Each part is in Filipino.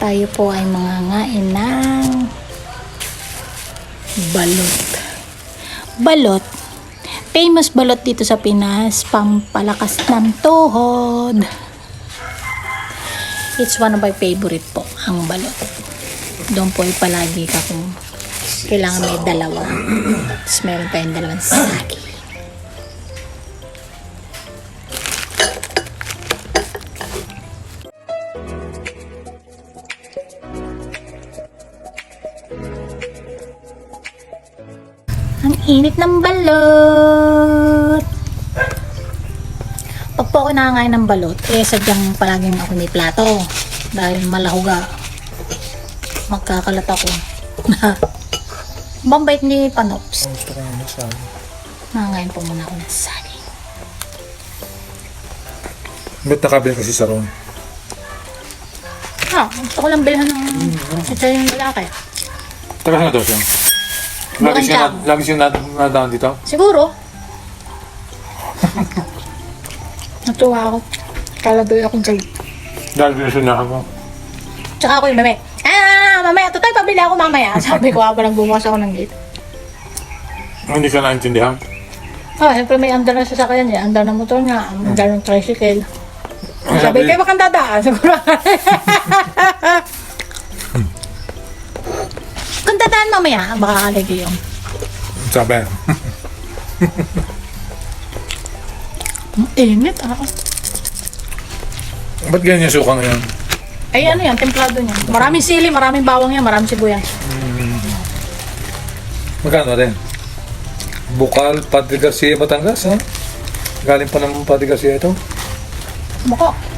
Tayo po ay mga ngain ng balot. Balot. Famous balot dito sa Pinas. Pampalakas ng tuhod. It's one of my favorite po, ang balot. Doon po ay palagi ka kung kailangan may dalawa. Tapos meron pa yung dalawang sagi. Init ng balot. Pag po ako nakakain ng balot, eh sadyang palaging ako may plato. Dahil malahuga. Magkakalat ako. Bambait ni Panops. Nakakain po muna ako ng saging. Ba't nakabili kasi sa Ron? Ah, gusto ko lang bilhan ng ito yung lalaki. Taga na daw siya. Lagi siya, na, lagi siya nad- nadaan dito. Siguro. Natuwa ako. Kala doon akong galit. Dahil binasunahan mo. Tsaka ako yung mame. Ah, mamaya. Tutay, pabili ako mamaya. Sabi ko, habang bumukas ako ng gate. Hindi ka naintindihan. Ah, siyempre may andar na sasakyan niya. Andar na motor niya. Andar ng tricycle. Sabi, kayo bakang dadaan. Siguro. Dadaan mamaya, baka kalagi yung. Sabi. Ang init ah. Ba't ganyan yung suka ngayon? Ay ano yan, templado niya. Maraming sili, maraming bawang yan, maraming sibuyas. Magkano rin? Bukal, Padre Garcia, Batangas, ha? Galing pa ng Padre Garcia ito. Muko.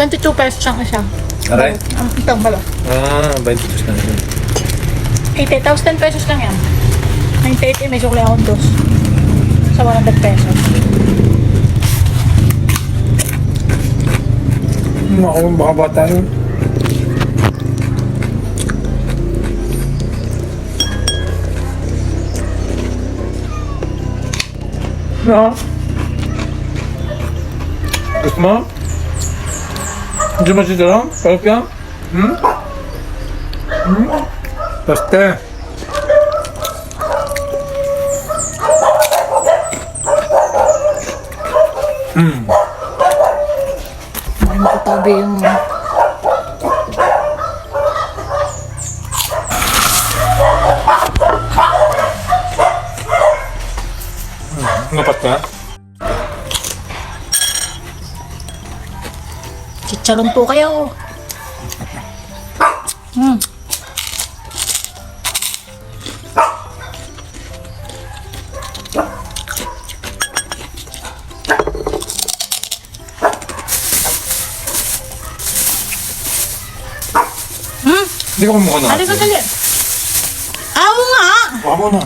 Twenty-two pesos ang isa. Aray? Ang itong balo. Ah, 20 pesos na rin. 80, tapos 10 pesos lang yan. 98 may sukli akong dos. Sa 100 pesos. Hmm, Ako, baka bata yun. No. Gusto mo? Gusto mo si Jerome? Parang yan? Hmm? Hmm? Paste. Hmm. May makatabi yung... Napat Chicharon po kayo. Hmm. Hmm? Hindi ko kumukha na. Halika dali. Aw nga! Baka mo na.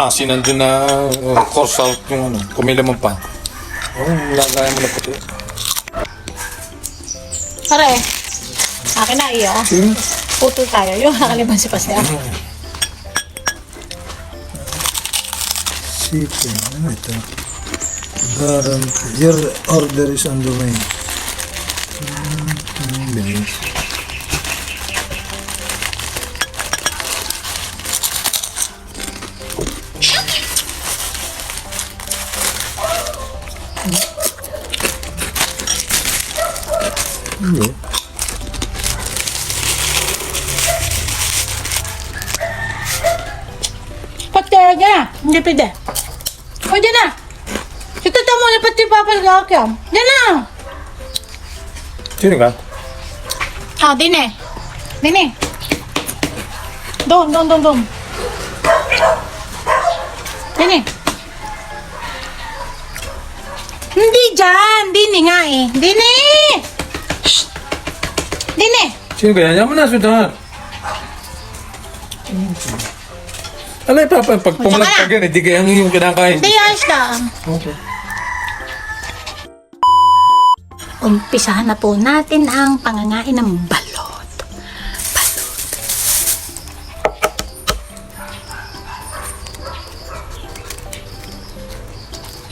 Ah, sinandun na uh, course out yung ano, kumila mo pa. Oh, lalaya mo na puti. Pare, akin na iyo. Sige. Putol tayo. Yung nakaliban si Pastor. Shipping. Ano ito? Guarantee. Your order is on the way. Na pati papalgakam. Dyan na. Sino ka? Ah, din eh. Din eh. Doon, doon, doon, doon. Din eh. Hindi dyan. Din eh nga eh. Din eh. Shh. Din eh. Sino ka yan? Yan mo na, sweetheart. Alay, papa, pag pumalag ka ganyan, hindi kayang yung kinakain. Hindi, ayos lang. Okay. Umpisahan na po natin ang pangangain ng balot. Balot.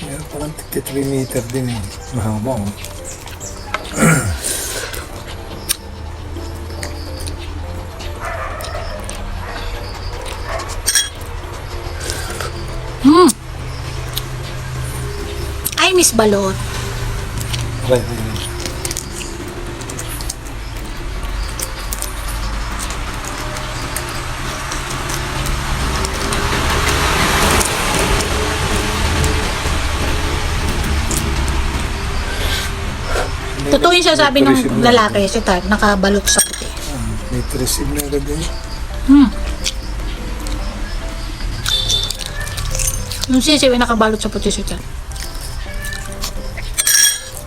Meron parang 3 meter din eh. Mahaba oh. Ay, Miss Balot. Right, right, right. Totoo yung sasabi ng lalaki, si Tark, nakabalot sa puti. Ah, may receive na agad eh. Hmm. Yung sisiw ay nakabalot sa puti si Tark.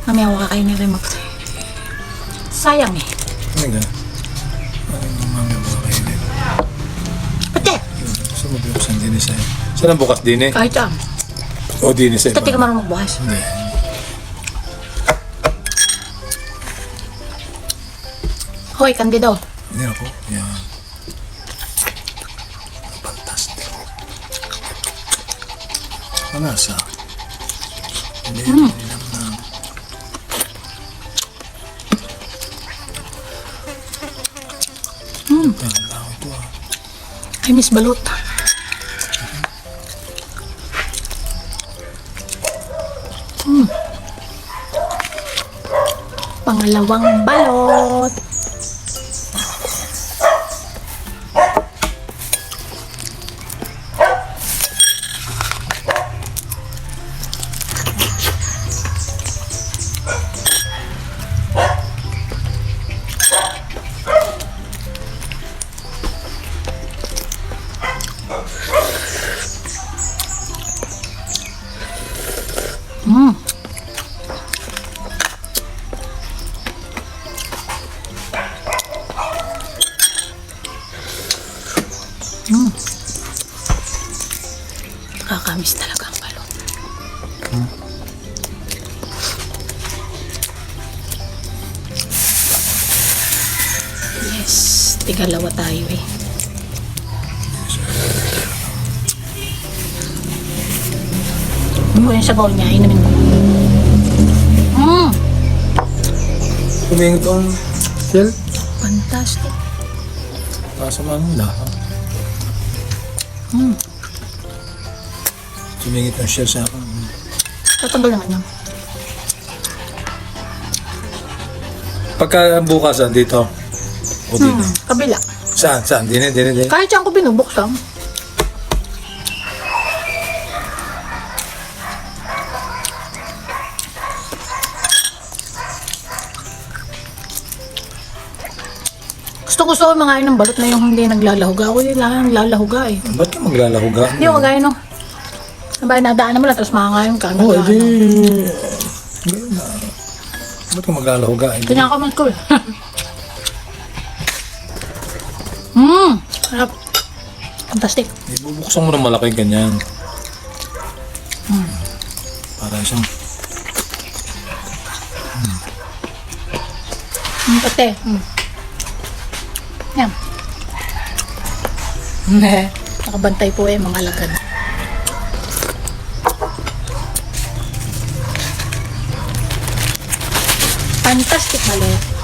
Mamaya ako kakainin rin mag Sayang eh. Ano nga? Kayo din. Pati! Gusto mo buksan din eh sa'yo. Saan ang bukas din eh? Kahit saan. O din eh sa'yo. Pati ka marunong magbukas. Hindi. Hoy, kandido. Hindi ako. Yan. Ano sa? Hindi, hindi naman na. Hmm. Tanda ko ito ah. Ay, Miss Balot. Hmm. Pangalawang balot. Yes, tigalawa tayo eh. Ano yung sabaw niya? Inumin mo. Mm, Tumingin tong shell. fantastic. Kasama ng lahat. Mm. Tumingin tong shell sa akin. Tatanggal naman yun. Pagka bukas dito. O dito. Hmm, kabila. Saan? Saan? Dine, dine, dine. Kahit saan ko binubuksan. Gusto gusto ko mga ng balot na yung hindi naglalahuga. Ako yung lang naglalahuga eh. Ba't ka maglalahuga? Hindi ko kagaya no. Sabay nadaanan mo lang tapos makangayon ka. Oo, oh, edi... Ba't ka maglalahuga? Ganyan ka man ko eh. Mmm! Sarap. Fantastic. Ibubuksan mo ng malaki ganyan. Para siyang... Mm, pati. Mm. Yan. Ne. Nakabantay po eh mga alagad. Fantastic mali.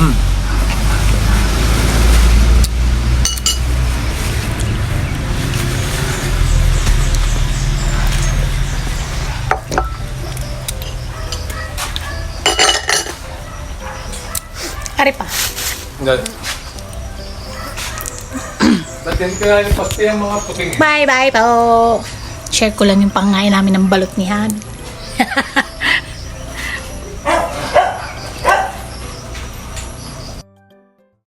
Ari pa. Hindi. Ba't yan kaya yung pasti ang mga puting? Bye bye po. Share ko lang yung pangain namin ng balot ni Han.